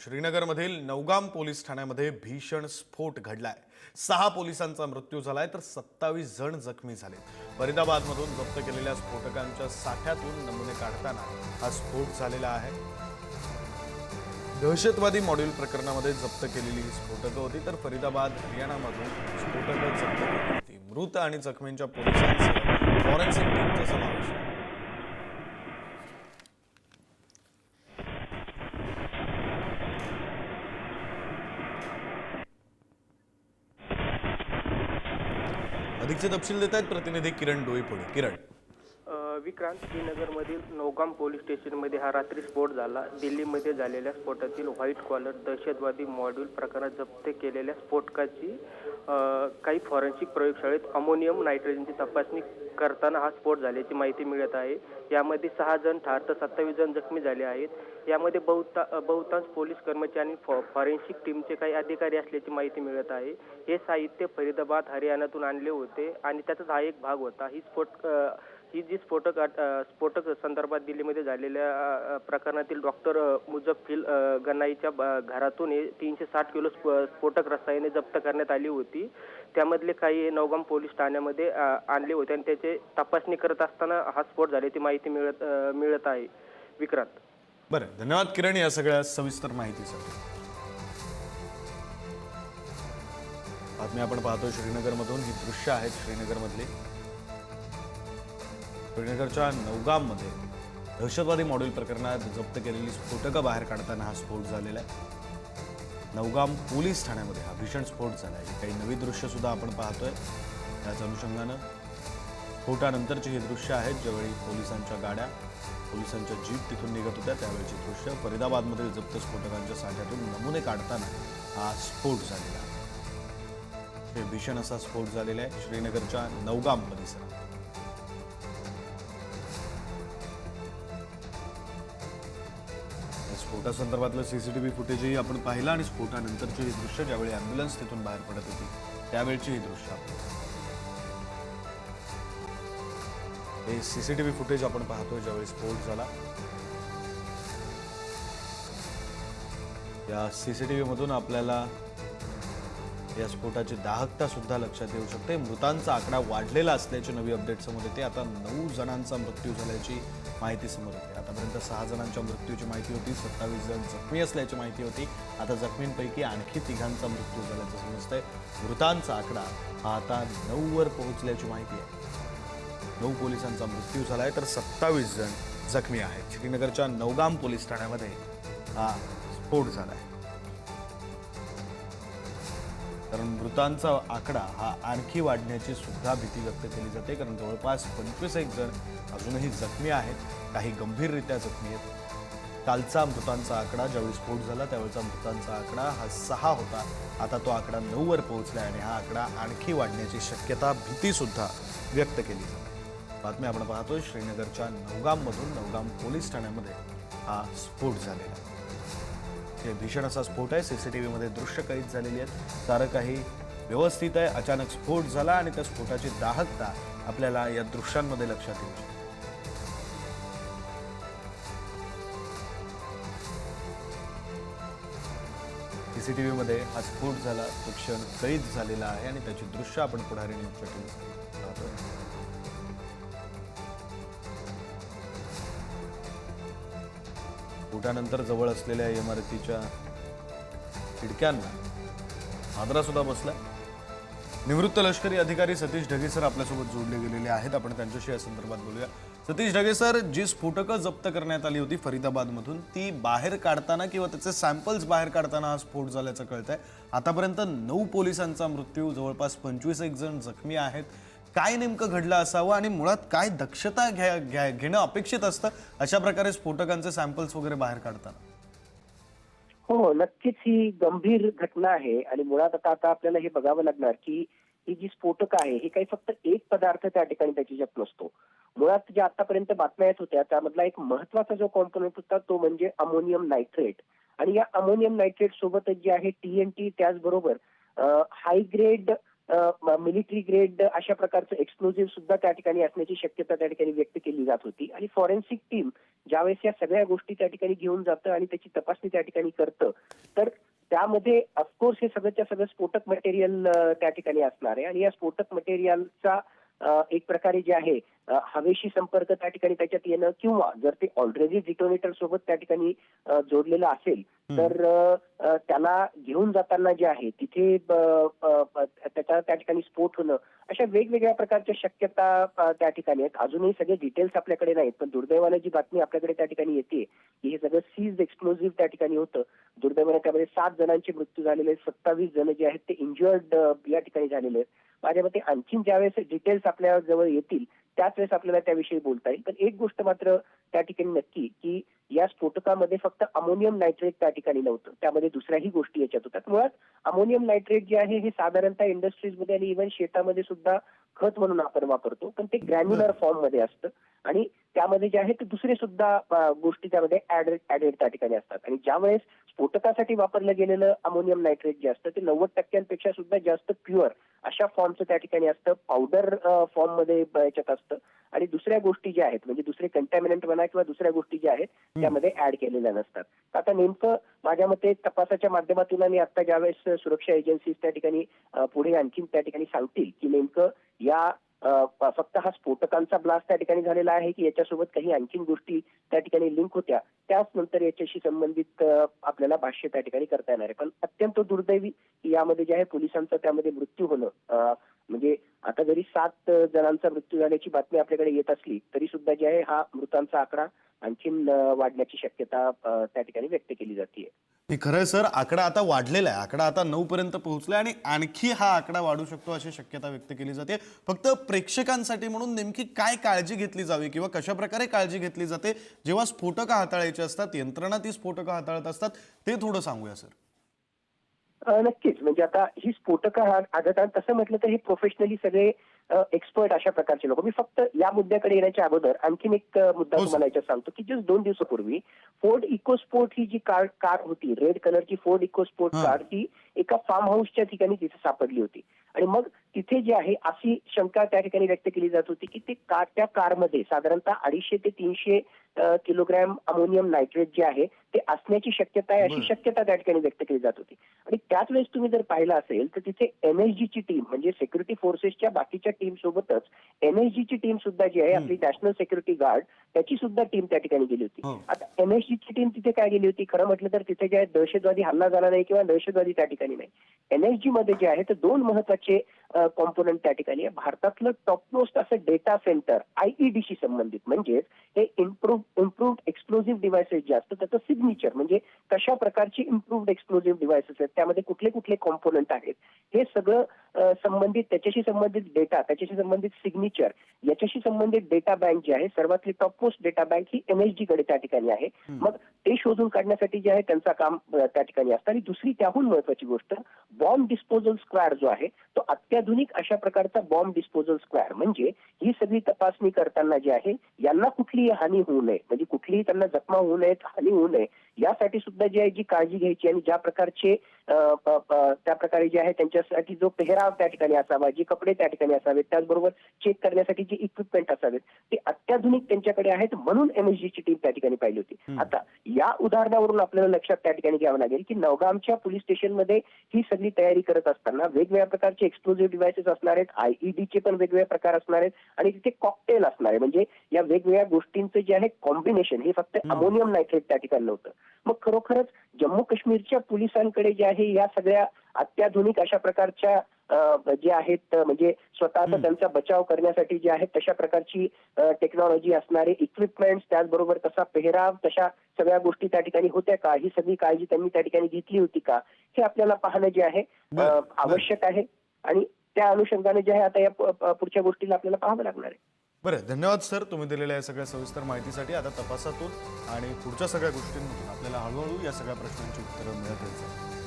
श्रीनगरमधील Naugam police ठाण्यामध्ये भीषण स्फोट घडलाय. सहा पोलिसांचा मृत्यू झालाय तर सत्तावीस जण जखमी झाले फरीदाबादमधून जप्त केलेल्या स्फोटकांच्या साठ्यातून नमुने काढताना हा स्फोट झालेला आहे. दहशतवादी मॉड्यूल प्रकरणामध्ये जप्त केलेली ही स्फोटकं होती तर फरीदाबाद हरियाणामधून स्फोटकं जप्त केली होती. मृत आणि जखमींच्या पोलिसांसह फॉरेन्सिक टीमचा समावेश अधिकचे तपशील देत आहेत प्रतिनिधी किरण डोईपुणे किरण. विक्रांत श्रीनगरमधील नौगाम पोलीस स्टेशनमध्ये हा रात्री स्फोट झाला. दिल्लीमध्ये झालेल्या स्फोटातील व्हाईट कॉलर दहशतवादी मॉड्यूल प्रकारात जप्त केलेल्या स्फोटकाची काही फॉरेन्सिक प्रयोगशाळेत अमोनियम नायट्रोजनची तपासणी करताना हा स्फोट झाल्याची माहिती मिळत आहे. यामध्ये सहा जण ठार तर सत्तावीस जण जखमी झाले आहेत. यामध्ये बहुता बहुतांश पोलीस कर्मचारी आणि फॉ फॉरेन्सिक टीमचे काही अधिकारी असल्याची माहिती मिळत आहे. हे साहित्य फरीदाबाद हरियाणातून आणले होते आणि त्याचाच हा एक भाग होता. ही स्फोट ही जी स्फोटक अट- अ, स्फोटक संदर्भात दिल्लीमध्ये झालेल्या अ, प्रकरणातील डॉक्टर मुजफ्फिल गनाईच्या ब- घरातून हे तीनशे साठ किलो स्फ- स्फोटक रसायने जप्त करण्यात आली होती. त्यामधले काही नौगाम पोलीस ठाण्यामध्ये अ, आणले होते आणि त्याचे तपासणी करत असताना हा स्फोट झाल्याची माहिती मिळत अ, मिळत आहे. विक्रांत. बरं धन्यवाद किरण या सगळ्या सविस्तर माहितीसाठी. बातमी आपण पाहतो श्रीनगरमधून. ही दृश्य आहेत श्रीनगरमधली. श्रीनगरच्या नौगाममध्ये दहशतवादी मॉड्यूल प्रकरणात जप्त केलेली स्फोटकं बाहेर काढताना हा स्फोट झालेला आहे. नौगाम पोलीस ठाण्यामध्ये हा भीषण स्फोट झाला आहे काही नवी दृश्यसुद्धा आपण पाहतोय. त्याच अनुषंगानं स्फोटानंतरची ही दृश्य आहेत ज्यावेळी पोलिसांच्या गाड्या पोलिसांच्या जीप तिथून निघत होत्या त्यावेळची दृश्य फरीदाबादमधील जप्त स्फोटकांच्या साठ्यातून नमुने काढताना हा स्फोट झालेला आहे. हे भीषण असा स्फोट झालेला आहे श्रीनगरच्या नवगाम परिसरात. स्पोटासंदर्भातलं सी सी टी व्ही फुटेजही आपण पाहिलं आणि स्फोटानंतरची ही दृश्य ज्यावेळी ॲम्ब्युलन्स तिथून बाहेर पडत होती त्यावेळची ही दृश्य आपण हे व्ही फुटेज आपण पाहतोय ज्यावेळी स्फोट झाला. या टी मधून आपल्याला या स्फोटाची दाहकता सुद्धा लक्षात येऊ शकते. मृतांचा आकडा वाढलेला असल्याची नवी अपडेट समोर येते. आता नऊ जणांचा मृत्यू झाल्याची माहिती समोर येते आतापर्यंत सहा जणांच्या मृत्यूची माहिती होती सत्तावीस जण जखमी असल्याची माहिती होती. आता जखमींपैकी आणखी तिघांचा मृत्यू झाल्याचं समजतंय. मृतांचा आकडा हा आता नऊवर पोहोचल्याची माहिती आहे. नऊ पोलिसांचा मृत्यू झाला आहे तर सत्तावीस जण जखमी आहेत. श्रीनगरच्या नौगाम पोलीस ठाण्यामध्ये हा स्फोट झाला आहे कारण मृतांचा आकडा हा आणखी वाढण्याची सुद्धा भीती व्यक्त केली जाते. कारण जवळपास पंचवीस एक जण अजूनही जखमी आहेत. काही गंभीररित्या जखमी आहेत. कालचा मृतांचा आकडा ज्यावेळी स्फोट झाला त्यावेळेचा मृतांचा आकडा हा सहा होता. आता तो आकडा नऊवर पोहोचला आणि हा आकडा आणखी वाढण्याची शक्यता भीतीसुद्धा व्यक्त केली जाते. बातमी आपण पाहतोय श्रीनगरच्या नौगाममधून नौगाम पोलीस ठाण्यामध्ये हा स्फोट झालेला आहे. भीषण असा स्फोट आहे. सीसीटीव्ही मध्ये दृश्य कैद झालेली आहेत. सारं काही व्यवस्थित आहे. अचानक स्फोट झाला आणि त्या स्फोटाची दाहकता आपल्याला या दृश्यांमध्ये लक्षात येऊ शकते सीसीटीव्ही मध्ये हा स्फोट झाला. तो क्षण कैद झालेला आहे आणि त्याची दृश्य आपण पुढारी न्यूजच्या टीव्ही फुटानंतर जवळ असलेल्या इमारतीच्या खिडक्यांना हादरासुद्धा बसला. निवृत्त लष्करी अधिकारी सतीश ढगे सर आपल्यासोबत जोडले गेलेले आहेत. आपण त्यांच्याशी या संदर्भात बोलूया. सतीश ढगे सर जी स्फोटकं जप्त करण्यात आली होती फरीदाबादमधून ती बाहेर काढताना किंवा त्याचे सॅम्पल्स बाहेर काढताना हा स्फोट झाल्याचं कळतंय. आतापर्यंत नऊ पोलिसांचा मृत्यू जवळपास पंचवीस एक जण जखमी आहेत. काय नेमकं घडलं असावं आणि मुळात काय दक्षता घ्या घ्या घेणं अपेक्षित असतं अशा प्रकारे स्फोटकांचे सॅम्पल्स वगैरे बाहेर काढताना? हो नक्कीच ही गंभीर घटना आहे आणि मुळात आता आता आपल्याला हे बघावं लागणार की ही जी स्फोटक आहे ही काही फक्त एक पदार्थ त्या ठिकाणी त्याच्यात नसतो. मुळात ज्या आतापर्यंत बातम्या येत होत्या त्यामधला एक महत्त्वाचा जो कॉम्पोनंट होता तो म्हणजे अमोनियम नायट्रेट आणि या अमोनियम नायट्रेट सोबतच जे आहे टीएनटी त्याचबरोबर हाय ग्रेड मिलिटरी ग्रेड अशा प्रकारचं एक्सप्लोजिव्ह सुद्धा त्या ठिकाणी असण्याची शक्यता त्या ठिकाणी व्यक्त केली जात होती. आणि फॉरेन्सिक टीम ज्यावेळेस या सगळ्या गोष्टी त्या ठिकाणी घेऊन जातं आणि त्याची तपासणी त्या ठिकाणी करतं तर त्यामध्ये ऑफकोर्स हे सगळंच्या सगळं स्फोटक मटेरियल त्या ठिकाणी असणार आहे. आणि या स्फोटक मटेरियलचा एक प्रकारे जे आहे हवेशी संपर्क त्या ठिकाणी त्याच्यात येणं किंवा जर ते ऑलरेडी डिटोनेटर सोबत त्या ठिकाणी जोडलेलं असेल तर त्याला घेऊन जाताना जे आहे तिथे त्याचा त्या ठिकाणी स्फोट होणं अशा वेगवेगळ्या प्रकारच्या शक्यता त्या ठिकाणी आहेत. अजूनही सगळे डिटेल्स आपल्याकडे नाहीत पण दुर्दैवानं जी बातमी आपल्याकडे त्या ठिकाणी येते की हे सगळं सीज एक्सप्लोजिव्ह त्या ठिकाणी होतं. दुर्दैवानं त्यामध्ये सात जणांचे मृत्यू झालेले आहेत सत्तावीस जण जे आहेत ते इंजुअर्ड या ठिकाणी झालेले आहेत. माझ्या मते आणखीन ज्यावेळेस डिटेल्स आपल्या जवळ येतील त्याच वेळेस आपल्याला त्याविषयी बोलता येईल. पण एक गोष्ट मात्र त्या ठिकाणी नक्की की या स्फोटकामध्ये फक्त अमोनियम नायट्रेट त्या ठिकाणी नव्हतं. त्यामध्ये दुसऱ्याही गोष्टी याच्यात होत्या. मुळात अमोनियम नायट्रेट जे आहे हे साधारणतः इंडस्ट्रीजमध्ये आणि इव्हन शेतामध्ये सुद्धा खत म्हणून आपण वापरतो पण ते ग्रॅन्युलर फॉर्ममध्ये असतं. आणि त्यामध्ये जे आहे ते दुसरे सुद्धा गोष्टी त्यामध्ये ऍडेड ऍडेड त्या ठिकाणी असतात. आणि ज्यावेळेस स्फोटकासाठी वापरलं गेलेलं अमोनियम नायट्रेट जे असतं ते नव्वद टक्क्यांपेक्षा सुद्धा जास्त प्युअर अशा फॉर्मचं त्या ठिकाणी असतं. पावडर फॉर्ममध्ये याच्यात असतं. आणि दुसऱ्या गोष्टी ज्या आहेत म्हणजे दुसरे कंटॅमिनंट म्हणा किंवा दुसऱ्या गोष्टी ज्या आहेत त्यामध्ये ऍड केलेल्या नसतात. आता नेमकं माझ्या मते तपासाच्या माध्यमातून आणि आता ज्यावेळेस सुरक्षा एजन्सीज त्या ठिकाणी पुढे आणखीन त्या ठिकाणी सांगतील की नेमकं या फक्त हा स्फोटकांचा ब्लास्ट त्या ठिकाणी झालेला आहे की याच्यासोबत काही आणखीन गोष्टी त्या ठिकाणी लिंक होत्या. त्याच नंतर याच्याशी संबंधित आपल्याला भाष्य त्या ठिकाणी करता येणार आहे. पण अत्यंत दुर्दैवी यामध्ये जे आहे पोलिसांचा त्यामध्ये मृत्यू होणं म्हणजे आता जरी सात जणांचा मृत्यू झाल्याची बातमी आपल्याकडे येत असली तरी सुद्धा जे आहे हा मृतांचा आकडा आणखीन वाढण्याची शक्यता त्या ठिकाणी व्यक्त केली जाते खरंय सर आकडा आता वाढलेला आहे आकडा आता नऊ पर्यंत पोहोचला आणि आणखी हा आकडा वाढू शकतो अशी शक्यता व्यक्त केली जाते. फक्त प्रेक्षकांसाठी म्हणून नेमकी काय काळजी घेतली जावी किंवा कशा प्रकारे काळजी घेतली जाते? जेव्हा स्फोटकं हाताळायची असतात यंत्रणा ती स्फोटकं हाताळत असतात ते थोडं सांगूया सर. नक्कीच म्हणजे आता ही स्फोटकं हा आढळतात तसं म्हटलं तर हे प्रोफेशनली सगळे एक्सपर्ट अशा प्रकारचे लोक मी फक्त या मुद्द्याकडे येण्याच्या अगोदर आणखीन एक मुद्दा हो. तुम्हाला याच्यात सांगतो की जस्ट दोन दिवसापूर्वी फोर्ड इकोस्पोर्ट ही जी कार कार होती रेड कलरची फोर्ड इकोस्पोर्ट. कार ही एका फार्म हाऊसच्या ठिकाणी तिथे सापडली होती आणि मग तिथे जे आहे अशी शंका त्या ठिकाणी व्यक्त केली जात होती की ते कार त्या कारमध्ये साधारणतः अडीचशे ते तीनशे किलोग्रॅम अमोनियम नायट्रेट जे आहे ते असण्याची शक्यता आहे अशी. शक्यता त्या ठिकाणी व्यक्त केली जात होती आणि त्याच वेळेस तुम्ही जर पाहिलं असेल तर तिथे एनएसजीची टीम म्हणजे सिक्युरिटी फोर्सेसच्या बाकीच्या टीम सोबतच एनएसजीची टीम सुद्धा जी आहे आपली नॅशनल सिक्युरिटी गार्ड त्याची सुद्धा टीम त्या ठिकाणी गेली होती. हो. आता एनएसजीची टीम तिथे काय गेली होती? खरं म्हटलं तर तिथे जे आहे दहशतवादी हल्ला झाला नाही किंवा दहशतवादी त्या ठिकाणी नाही. एनएसजी मध्ये जे आहे ते दोन महत्त्वाचे कॉम्पोनंट त्या ठिकाणी आहे. भारतातलं टॉपमोस्ट असं डेटा सेंटर आयईडीशी संबंधित. म्हणजेच हे इम्प्रूव्ह इम्प्रूव्ड एक्सप्लोजिव्ह डिव्हायसेस जे असतं त्याचं सिग्नेचर म्हणजे कशा प्रकारची इम्प्रूव्ड एक्सप्लोजिव्ह डिव्हायसेस आहेत त्यामध्ये कुठले कुठले कॉम्पोनंट आहेत हे सगळं संबंधित त्याच्याशी संबंधित डेटा त्याच्याशी संबंधित सिग्नेचर याच्याशी संबंधित डेटा बँक जी आहे सर्वातली टॉपमोस्ट डेटा बँक ही एनएसजी कडे त्या ठिकाणी आहे. मग ते शोधून काढण्यासाठी जे आहे त्यांचं काम त्या ठिकाणी असतं. आणि दुसरी त्याहून महत्वाची गोष्ट बॉम्ब डिस्पोजल स्क्वॅड जो आहे तो अत्याधुनिक अशा प्रकारचा बॉम्ब डिस्पोजल स्क्वॅड म्हणजे ही सगळी तपासणी करताना जे आहे यांना कुठलीही हानी होऊ नये. म्हणजे कुठलीही त्यांना जखमा होऊ नयेत हानी होऊ नये. यासाठी सुद्धा जी आहे जी काळजी घ्यायची आणि ज्या प्रकारचे त्या प्रकारे जे आहे त्यांच्यासाठी जो पेहराव त्या ठिकाणी असावा जे कपडे त्या ठिकाणी असावेत त्याचबरोबर चेक करण्यासाठी जे इक्विपमेंट असावेत. ते अत्याधुनिक त्यांच्याकडे आहेत म्हणून एनएसजीची टीम त्या ठिकाणी पाहिली होती. आता या उदाहरणावरून आपल्याला लक्षात त्या ठिकाणी घ्यावं लागेल की नवगामच्या पोलीस स्टेशनमध्ये ही सगळी तयारी करत असताना वेगवेगळ्या प्रकारचे एक्सप्लोजिव्ह डिव्हायसेस असणार आहेत आयईडीचे पण वेगवेगळे प्रकार असणार आहेत आणि तिथे कॉकटेल असणार आहे. म्हणजे या वेगवेगळ्या गोष्टींचं जे आहे कॉम्बिनेशन हे फक्त अमोनियम नायट्रेट त्या ठिकाणी नव्हतं. मग खरोखरच जम्मू काश्मीरच्या पोलिसांकडे जे आहे या सगळ्या अत्याधुनिक अशा प्रकारच्या जे आहेत म्हणजे स्वतःचा त्यांचा बचाव करण्यासाठी जे आहेत तशा प्रकारची टेक्नॉलॉजी असणारे इक्विपमेंट्स त्याचबरोबर तसा पेहराव तशा सगळ्या गोष्टी त्या ठिकाणी होत्या का? ही सगळी काळजी त्यांनी त्या ठिकाणी घेतली होती का? हे आपल्याला पाहणं जे आहे. आवश्यक आहे. आणि त्या अनुषंगाने जे आहे आता या पुढच्या गोष्टीला आपल्याला पाहावं लागणार आहे. बरं धन्यवाद सर तुम्ही दिलेल्या या सगळ्या सविस्तर माहितीसाठी. आता तपासातून आणि पुढच्या सगळ्या गोष्टींमधून आपल्याला हळूहळू या सगळ्या प्रश्नांची उत्तरं मिळत